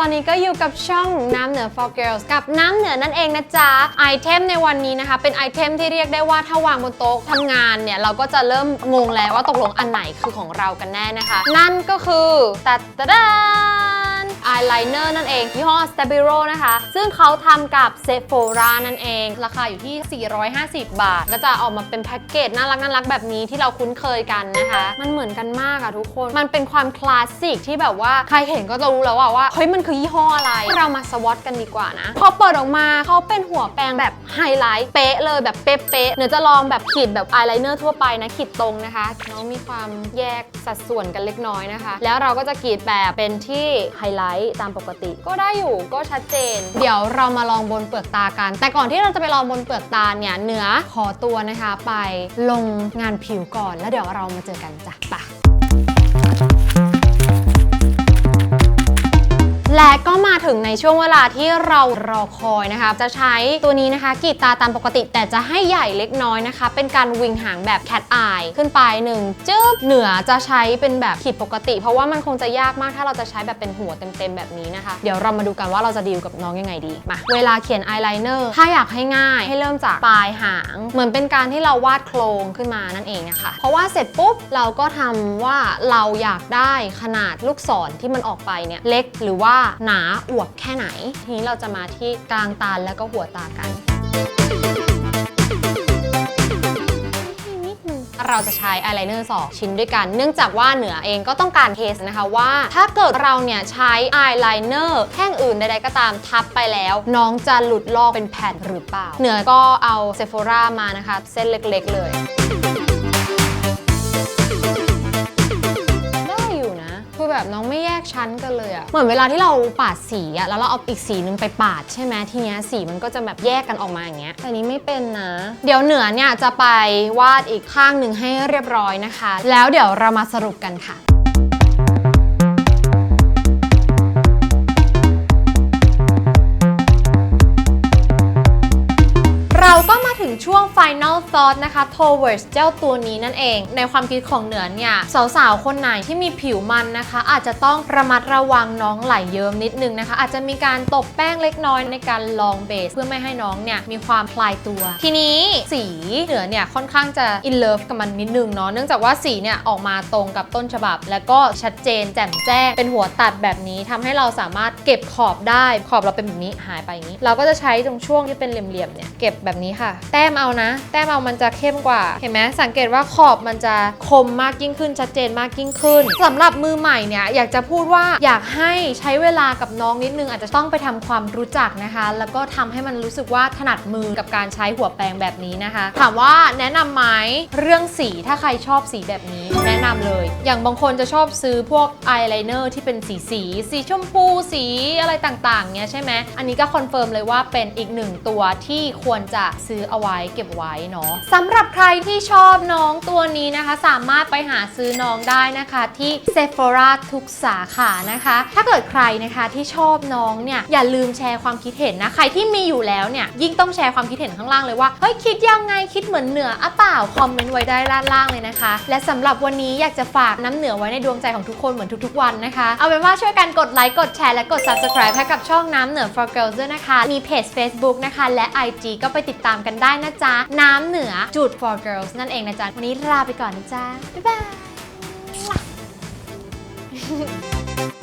ตอนนี้ก็อยู่กับช่องน้ำเหนือ for girls กับน้ำเหนือนั่นเองนะจ๊ะ ไอเทมในวันนี้นะคะ เป็นไอเทมที่เรียกได้ว่าถ้าวางบนโต๊ะทำงานเนี่ย เราก็จะเริ่มงงแล้วว่าตกลงอันไหนคือของเรากันแน่นะคะ นั่นก็คือตัดตะดา อายไลเนอร์นั่นเองยี่ห้อ Stabilo นะคะ ซึ่งเขาทำกับ Sephora นั่นเอง ราคาอยู่ที่ 450 บาท ก็จะออกมาเป็นแพ็กเกจน่ารักน่ารักแบบนี้ที่เราคุ้นเคยกันนะคะ มันเหมือนกันมากอะทุกคน มันเป็นความคลาสสิกที่แบบว่าใครเห็นก็จะรู้แล้วว่าว่าเฮ้ยมันคือยี่ห้ออะไร เรามาสวอตกันดีกว่านะพอเปิดออกมาเขาเป็นหัวแปรงแบบไฮไลท์เป๊ะเลยแบบเป๊ะๆเดี๋ยวจะลองแบบขีดแบบอายไลเนอร์ทั่วไปนะขีดตรงนะคะน้องมีความแยกสัดส่วนกันเล็กน้อยนะคะ แล้วเราก็จะกรีดแบบเป็นที่ไฮไลท์ตามปกติ ก็ได้อยู่ก็ชัดเจน เดี๋ยวเรามาลองบนเปลือกตากัน แต่ก่อนที่เราจะไปลองบนเปลือกตาเนี่ยเหนือขอตัวนะคะไปลงงานผิวก่อนแล้วเดี๋ยวเรามาเจอกันจ้ะไป และก็มาถึงในช่วงเวลาที่เรารอคอยนะคะ จะใช้ตัวนี้นะคะกีดตาตามปกติ แต่จะให้ใหญ่เล็กน้อยนะคะ เป็นการวิงหางแบบ cat eye ขึ้นไปหนึ่งจึ๊บเหนือจะใช้เป็นแบบขีดปกติ เพราะว่ามันคงจะยากมากถ้าเราจะใช้แบบเป็นหัวเต็มๆแบบนี้นะคะ เดี๋ยวเรามาดูกันว่าเราจะดีลกับน้องยังไงดีมาเวลาเขียนอายไลเนอร์ถ้าอยากให้ง่ายให้เริ่มจากปลายหาง เหมือนเป็นการที่เราวาดโครงขึ้นมานั่นเองนะคะเพราะว่าเสร็จปุ๊บเราก็ทำว่าเราอยากได้ขนาดลูกศรที่มันออกไปเนี่ยเล็กหรือว่าหนาอวบแค่ไหน ทีนี้เราจะมาที่กลางตาแล้วก็หัวตากันเราจะใช้อายไลเนอร์2ชิ้นด้วยกัน เนื่องจากว่าเหนือเองก็ต้องการเทสนะคะว่า ถ้าเกิดเราเนี่ยใช้อายไลเนอร์แท่งอื่นใดๆก็ตามทับไปแล้ว น้องจะหลุดลอกเป็นแผ่นหรือเปล่า เหนือก็เอาเซฟ h รามานะคะ เส้นเล็กๆเลย ชั้นกันเลยอะเหมือนเวลาที่เราปาดสีอะแล้วเราเอาอีกสีนึงไปปาดใช่ไหมทีเนี้ยสีมันก็จะแบบแยกกันออกมาอย่างเงี้ยแต่นี้ไม่เป็นนะ เดี๋ยวเหนือเนี่ยจะไปวาดอีกข้างหนึ่งให้เรียบร้อยนะคะ แล้วเดี๋ยวเรามาสรุปกันค่ะ ช่วง Final Thought นะคะ towards เจ้าตัวนี้นั่นเอง ในความคิดของเหนือเนี่ย สาวๆ คนไหนที่มีผิวมันนะคะ อาจจะต้องระมัดระวังน้องไหลเยิ้มนิดนึงนะคะ อาจจะมีการตบแป้งเล็กน้อยในการลองเบส เพื่อไม่ให้น้องเนี่ย มีความคลายตัว ทีนี้สีเหนือเนี่ย ค่อนข้างจะ in love กับมันนิดนึงเนาะเนื่องจากว่าสีเนี่ยออกมาตรงกับต้นฉบับ แล้วก็ชัดเจนแจ่มแจ้งเป็นหัวตัดแบบนี้ทำให้เราสามารถเก็บขอบได้ขอบเราเป็นแบบนี้หายไปอย่างนี้ เราก็จะใช้ตรงช่วงที่เป็นเหลี่ยมๆเนี่ยเก็บแบบนี้ค่ะแต้มเอานะ แต้มเอามันจะเข้มกว่า เห็นไหมสังเกตว่าขอบมันจะคมมากยิ่งขึ้นชัดเจนมากยิ่งขึ้นสำหรับมือใหม่เนี่ยอยากจะพูดว่าอยากให้ใช้เวลากับน้องนิดนึง อาจจะต้องไปทำความรู้จักนะคะ แล้วก็ทำให้มันรู้สึกว่าถนัดมือกับการใช้หัวแปรงแบบนี้นะคะ ถามว่าแนะนำไหมเรื่องสีถ้าใครชอบสีแบบนี้ แนะนำเลย อย่างบางคนจะชอบซื้อพวกอายไลเนอร์ที่เป็นสีสีสีชมพูสีอะไรต่างๆเนี้ยใช่ไหมอันนี้ก็คอนเฟิร์มเลยว่าเป็นอีกหนึ่งตัวที่ควรจะซื้อเอาไว้เก็บไว้เนาะสำหรับใครที่ชอบน้องตัวนี้นะคะ สามารถไปหาซื้อน้องได้นะคะที่ Sephora ทุกสาขานะคะ ถ้าเกิดใครนะคะที่ชอบน้องเนี่ย อย่าลืมแชร์ความคิดเห็นนะ ใครที่มีอยู่แล้วเนี่ย ยิ่งต้องแชร์ความคิดเห็นข้างล่างเลยว่า เฮ้ย คิดยังไงคิดเหมือนเหนืออะเปล่า คอมเมนต์ไว้ได้ด้านล่างเลยนะคะ และสำหรับวันนี้อยากจะฝากน้ำเหนือไว้ในดวงใจของทุกคนเหมือนทุกๆวันนะคะ เอาเป็นว่าช่วยกันกดไลค์กดแชร์และกด subscribe ให้กับช่องน้ำเหนือ for girls ด้วยนะคะ มีเพจ Facebook นะคะและ IG ก็ไปติดตามกันได้นะนะจ๊ะ น้ำเหนือจุด for girls นั่นเองนะจ๊ะ วันนี้ลาไปก่อนนะจ๊ะ บ๊ายบาย